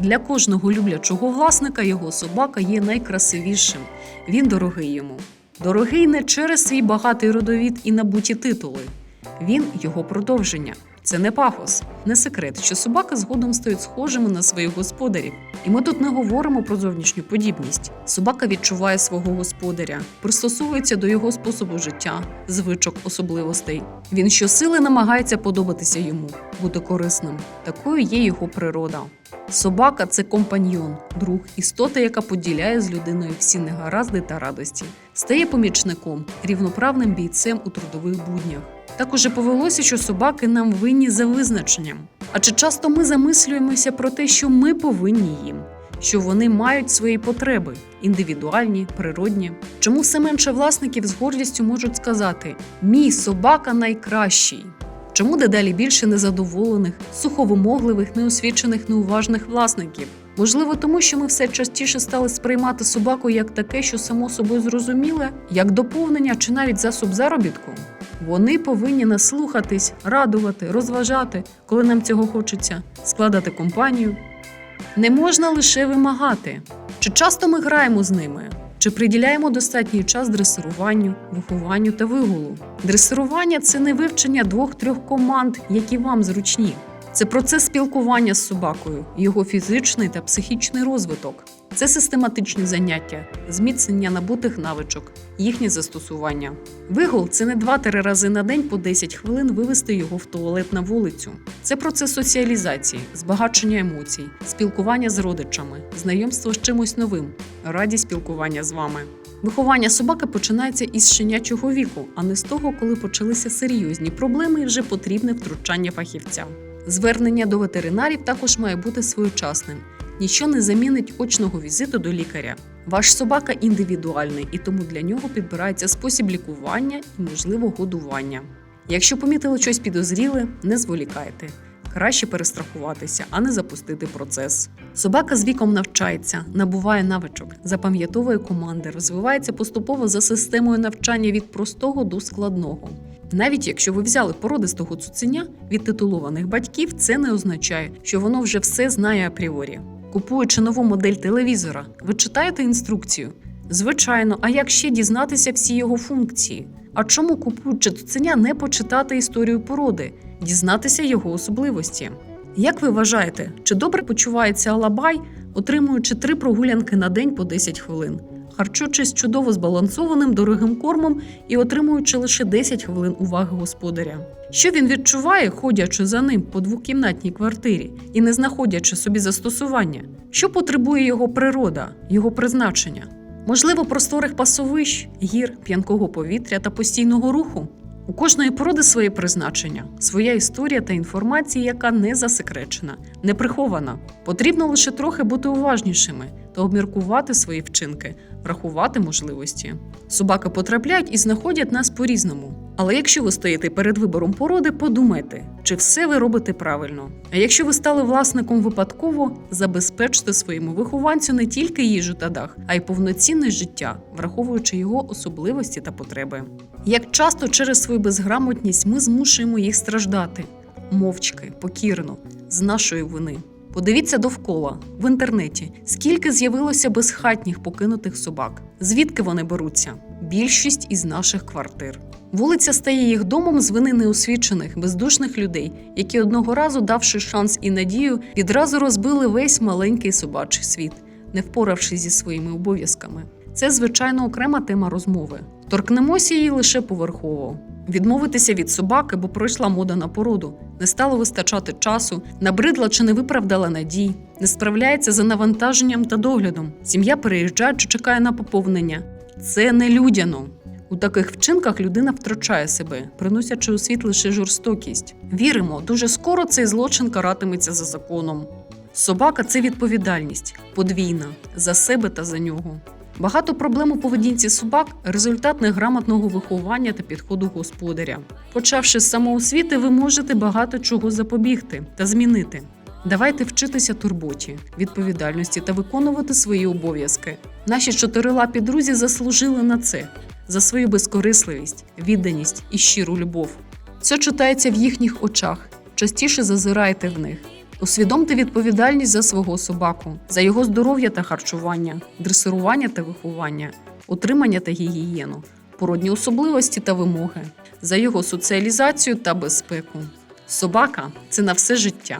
Для кожного люблячого власника його собака є найкрасивішим. Він дорогий йому. Дорогий не через свій багатий родовід і набуті титули. Він його продовження. Це не пафос, не секрет, що собаки згодом стають схожими на своїх господарів. І ми тут не говоримо про зовнішню подібність. Собака відчуває свого господаря, пристосовується до його способу життя, звичок, особливостей. Він щосили намагається подобатися йому, бути корисним. Такою є його природа. Собака це компаньйон, друг, істота, яка поділяє з людиною всі негаразди та радості, стає помічником, рівноправним бійцем у трудових буднях. Так уже повелося, що собаки нам винні за визначенням. А чи часто ми замислюємося про те, що ми повинні їм? Що вони мають свої потреби індивідуальні, природні. Чому все менше власників з гордістю можуть сказати: мій собака найкращий? Чому дедалі більше незадоволених, суховимогливих, неосвічених, неуважних власників? Можливо, тому що ми все частіше стали сприймати собаку як таке, що само собою зрозуміле, як доповнення чи навіть засоб заробітку. Вони повинні нас слухатись, радувати, розважати, коли нам цього хочеться, складати компанію. Не можна лише вимагати. Чи часто ми граємо з ними? Чи приділяємо достатній час дресируванню, вихованню та вигулу? Дресирування це не вивчення двох-трьох команд, які вам зручні. Це процес спілкування з собакою, його фізичний та психічний розвиток. Це систематичні заняття, зміцнення набутих навичок, їхнє застосування. Вигул це не 2-3 рази на день по 10 хвилин вивести його в туалет на вулицю. Це процес соціалізації, збагачення емоцій, спілкування з родичами, знайомство з чимось новим, радість спілкування з вами. Виховання собаки починається із щенячого віку, а не з того, коли почалися серйозні проблеми і вже потрібне втручання фахівця. Звернення до ветеринарів також має бути своєчасним. Ніщо не замінить очного візиту до лікаря. Ваш собака індивідуальний, і тому для нього підбирається спосіб лікування і, можливо, годування. Якщо помітили щось підозріле, не зволікайте. Краще перестрахуватися, а не запустити процес. Собака з віком навчається, набуває навичок, запам'ятовує команди, розвивається поступово за системою навчання від простого до складного. Навіть якщо ви взяли породистого цуценя від титулованих батьків, це не означає, що воно вже все знає апріорі. Купуючи нову модель телевізора, ви читаєте інструкцію? Звичайно, а як ще дізнатися всі його функції? А чому купуючи цуценя не почитати історію породи, дізнатися його особливості? Як ви вважаєте, чи добре почувається Алабай, отримуючи три прогулянки на день по 10 хвилин, харчуючись чудово збалансованим дорогим кормом і отримуючи лише 10 хвилин уваги господаря? Що він відчуває, ходячи за ним по двокімнатній квартирі і не знаходячи собі застосування? Що потребує його природа, його призначення? Можливо, просторих пасовищ, гір, п'янкого повітря та постійного руху? У кожної породи своє призначення, своя історія та інформація, яка не засекречена, не прихована. Потрібно лише трохи бути уважнішими та обміркувати свої вчинки, врахувати можливості. Собаки потрапляють і знаходять нас по-різному. Але якщо ви стоїте перед вибором породи, подумайте, чи все ви робите правильно. А якщо ви стали власником випадково, забезпечте своєму вихованцю не тільки їжу та дах, а й повноцінне життя, враховуючи його особливості та потреби. Як часто через свою безграмотність ми змушуємо їх страждати мовчки, покірно, з нашої вини. Подивіться довкола в інтернеті, скільки з'явилося безхатніх покинутих собак, звідки вони беруться? Більшість із наших квартир. Вулиця стає їх домом з вини неосвічених, бездушних людей, які одного разу, давши шанс і надію, відразу розбили весь маленький собачий світ, не впоравшись зі своїми обов'язками. Це, звичайно, окрема тема розмови. Торкнемося її лише поверхово. Відмовитися від собаки, бо пройшла мода на породу, не стало вистачати часу, набридла чи не виправдала надій, не справляється за навантаженням та доглядом. Сім'я переїжджає чи чекає на поповнення. Це не людяно. У таких вчинках людина втрачає себе, приносячи у світ лише жорстокість. Віримо, дуже скоро цей злочин каратиметься за законом. Собака це відповідальність подвійна за себе та за нього. Багато проблем у поведінці собак результат неграмотного виховання та підходу господаря. Почавши з самоосвіти, ви можете багато чого запобігти та змінити. Давайте вчитися турботі, відповідальності та виконувати свої обов'язки. Наші чотирилапі друзі заслужили на це за свою безкорисливість, відданість і щиру любов. Це читається в їхніх очах. Частіше зазирайте в них. Усвідомте відповідальність за свого собаку, за його здоров'я та харчування, дресирування та виховання, утримання та гігієну, породні особливості та вимоги, за його соціалізацію та безпеку. Собака це на все життя.